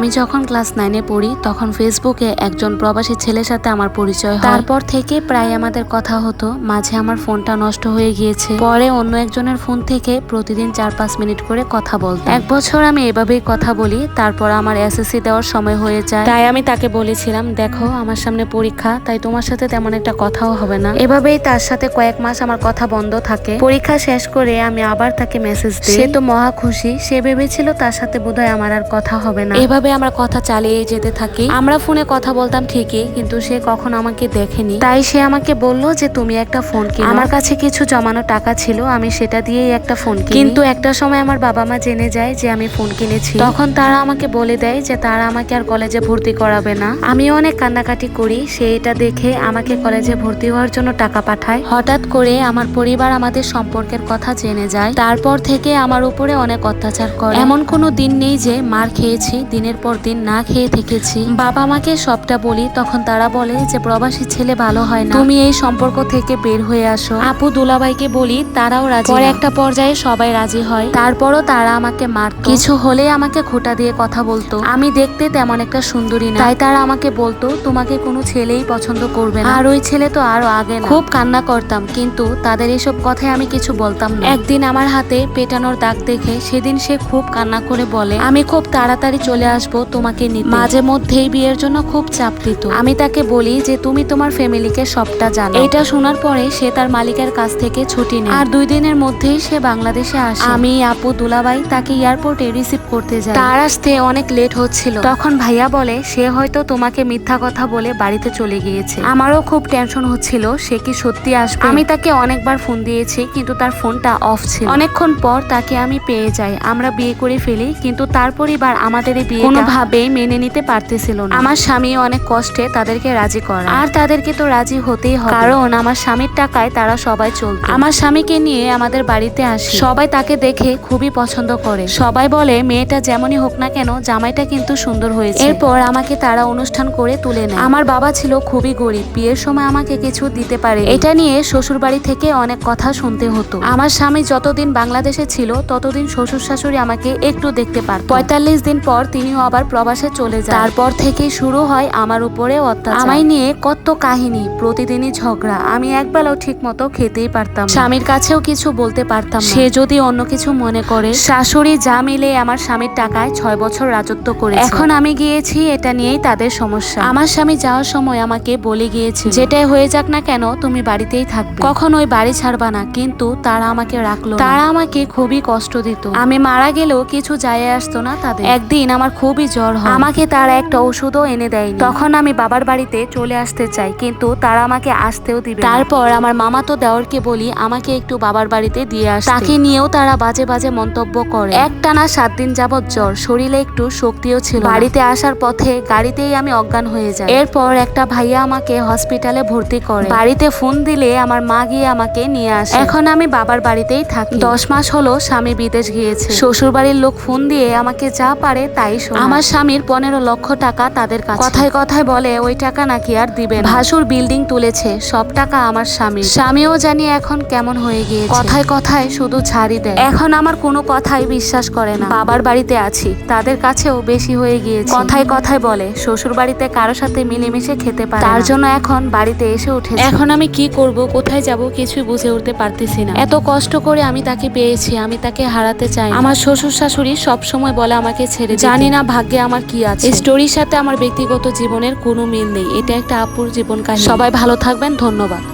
আমি যখন ক্লাস নাইনে পড়ি, তখন ফেসবুকে একজন প্রবাসী ছেলের সাথে আমার পরিচয় তারপর থেকে প্রায় আমাদের কথা হতো, মাঝে আমার ফোনটা নষ্ট হয়ে গিয়েছে। পরে অন্য একজনের ফোন থেকে প্রতিদিন চার পাঁচ মিনিট করে কথা বলতাম। এক বছর আমি এভাবেই কথা বলি, তারপর আমার এসএসসি দেওয়ার সময় হয়ে যায়। তাই আমি তাকে বলেছিলাম, দেখো, আমার সামনে পরীক্ষা, তাই তোমার সাথে তেমন একটা কথাও হবে না। এভাবেই তার সাথে কয়েক মাস আমার কথা বন্ধ থাকে। পরীক্ষা শেষ করে আমি আবার তাকে মেসেজ দিই। সে তো মহা খুশি, সে ভেবেছিল তার সাথে বোধহয় আমার আর কথা হবে না। এভাবে আমরা কথা চালিয়ে যেতে থাকি? আমরা ফোনে কথা বলতাম ঠিকই, কিন্তু সে কখনো আমাকে দেখেনি। তাই সে আমাকে বলল যে, তুমি একটা ফোন কিনো। আমার কাছে কিছু জমানো টাকা ছিল, আমি সেটা দিয়েই একটা ফোন কিনি। কিন্তু একটা সময় আমার বাবা মা জেনে যায় যে, আমি ফোন কিনেছি। তখন তারা আমাকে বলে দেয় যে, তারা আমাকে আর কলেজে ভর্তি করাবে না। আমি অনেক কান্নাকাটি করি, সে এটা দেখে আমাকে কলেজে ভর্তি হওয়ার জন্য টাকা পাঠায়। হঠাৎ করে আমার পরিবার আমাদের সম্পর্কের কথা জেনে যায়। তারপর থেকে আমার উপরে অনেক অত্যাচার করে। এমন কোনো দিন নেই যে, মার খেয়েছি, দিনের পর দিন না খেয়ে থেকেছি। বাবা মাকে সবটা বলি তখন তারা বলে যে প্রবাসী ছেলে ভালো হয় না। তুমি এই সম্পর্ক থেকে বের হয়ে আসো। আপু দুলাভাইকে বলি তারাও রাজি পরে একটা পর্যায়ে সবাই রাজি হয়। তারপরও তারা আমাকে মার কিছু হলে আমাকে খোটা দিয়ে কথা বলতো। আমি দেখতে তেমন একটা সুন্দরী না। তাই তারা আমাকে বলতো তোমাকে কোনো ছেলেই পছন্দ করবে না। আর ওই ছেলে তো আরও আগে খুব কান্না করতাম কিন্তু তাদের এসব কথায় আমি কিছু বলতাম না। একদিন আমার হাতে পেটানোর দাগ দেখে সেদিন সে খুব কান্না করে বলে আমি খুব তাড়াতাড়ি চলে আসব তোমাকে নিতে। মাঝে মধ্যেই বিয়ের জন্য খুব চাপ দিত। আমি তাকে বলি যে, তুমি তোমার ফ্যামিলিকে সবটা জানো এটা শোনার পরে সে তার মালিকের কাছ থেকে ছুটি নেয়। আর দুই দিনের মধ্যেই সে বাংলাদেশে আসে। আমি, আপু দুলাবাই তাকে এয়ারপোর্টে রিসিভ করতে যাই। তার আসতে অনেক লেট হচ্ছিল। তখন ভাইয়া বলে, সে হয়তো তোমাকে মিথ্যা কথা বলে বাড়িতে চলে গিয়েছে। আমারও খুব টেনশন হচ্ছিল, সে কি সত্যি আসবে? আমি তাকে অনেকবার ফোন দিয়েছি, কিন্তু তার ফোনটা অফ ছিল। অনেকক্ষণ পর তাকে আমি পেয়ে যাই। আমরা বিয়ে করে ফেলি, কিন্তু তার পরিবার আমাদের বিয়ে কোনোভাবেই মেনে নিতে পারতেছিল না। আমার স্বামী অনেক কষ্টে তাদেরকে রাজি করে। আর তাদেরকে তো রাজি হতেই হবে। কারণ আমার স্বামীর টাকায় তারা সবাই চলত। আমার স্বামীকে নিয়ে আমাদের বাড়িতে আসে। সবাই তাকে দেখে খুবই পছন্দ করে। সবাই বলে মেয়েটা যেমনই হোক না কেন জামাইটা কিন্তু সুন্দর হয়েছে। এরপর আমাকে তারা অনুষ্ঠান করে তুলে নেয়। আমার বাবা ছিল খুবই গরিব। বিয়ের সময় আমাকে কিছু দিতে পারে এটা নিয়ে শ্বশুর বাড়ি থেকে অনেক কথা শুনতে হতো। আমার স্বামী যতদিন বাংলাদেশে ছিল ততদিন শ্বশুর শাশুড়ি আমাকে একটু দেখতে পারত। পঁয়তাল্লিশ দিন পর তিনিও আবার প্রবাসে চলে যায়। তারপর থেকে শুরু হয় আমার উপরে অত্যাচার। আমায় নিয়ে কত কাহিনী, প্রতিদিনই ঝগড়া। আমি একবেলাও ঠিক মতো খেতেই পারতাম স্বামীর কাছেও কিছু বলতে পারতাম সে যদি অন্য কিছু মনে করে, শাশুড়ি যা মিলে আমার স্বামীর টাকায় ছয় বছর রাজত্ব করে এখন আমি গিয়েছি, এটা নিয়েই তাদের সমস্যা। আমার স্বামী যাওয়ার সময় আমাকে বলে গিয়েছে যেটাই হয়ে যাক না কেন, তুমি বাড়িতেই থাকবে। কখন ওই বাড়ি ছাড়বা না, কিন্তু তারা আমাকে রাখল তারা আমাকে খুবই কষ্ট দিত। আমি মারা গেলেও কিছু যায় আসতো না তাদের। একদিন আমার খুবই জ্বর হয়। আমাকে তারা একটা ওষুধও এনে দেয়নি। তখন আমি বাবার বাড়িতে চলে আসতে চাই কিন্তু তারা আমাকে আসতেও দিবে তারপর আমার মামা তো দেওরকে বলি আমাকে একটু বাবার বাড়িতে দিয়ে আস তাকে নিয়েও তারা বাজে বাজে মন্তব্য করে। একটানা সাত দিন যাবৎ জ্বর শরীরে একটু শক্তিও ছিল বাড়িতে আসার পথে গাড়িতেই আমি অজ্ঞান হয়ে যাই। এরপর একটা ভাইয়া আমাকে হসপিটালে ভর্তি করে। বাড়িতে ফোন দিলে আমার মা গিয়ে আমাকে নিয়ে আসে। এখন আমি বাবার বাড়িতেই থাকি। দশ মাস হলো স্বামী বিদেশ গিয়েছে। শ্বশুর বাড়ির লোক ফোন দিয়ে আমাকে যা পারে তাই। আমার স্বামীর পনেরো লক্ষ টাকা তাদের কাছে। কথায় কথায় বলে ওই টাকা নাকি আর দিবে। ভাসুর বিল্ডিং তুলেছে সব টাকা আমার স্বামী স্বামীও জানি এখন কেমন হয়ে গিয়েছে। কথায় কথায় শুধু ছাড়ি দেয়। এখন আমার কোনো কথাই বিশ্বাস করে না। বাবার বাড়িতে আছি তাদের কাছেও বেশি হয়ে গিয়েছে। কথায় কথায় বলে শ্বশুর বাড়িতে কারও সাথে মিলেমিশে খেতে পারে তার জন্য এখন বাড়িতে এসে উঠে এখন আমি কি করব কোথায় যাব কিছুই বুঝে উঠতে পারতেছি না। এত কষ্ট করে আমি তাকে পেয়েছি আমি তাকে হারাতে চাই আমার শ্বশুর শাশুড়ি সব সময় বলে আমাকে ছেড়ে জানি না ভাগ্যে আমার কি আছে? এই স্টোরির সাথে আমার ব্যক্তিগত জীবনের কোনো মিল নেই। এটা একটা আপুর জীবন কাহিনী। সবাই ভালো থাকবেন ধন্যবাদ।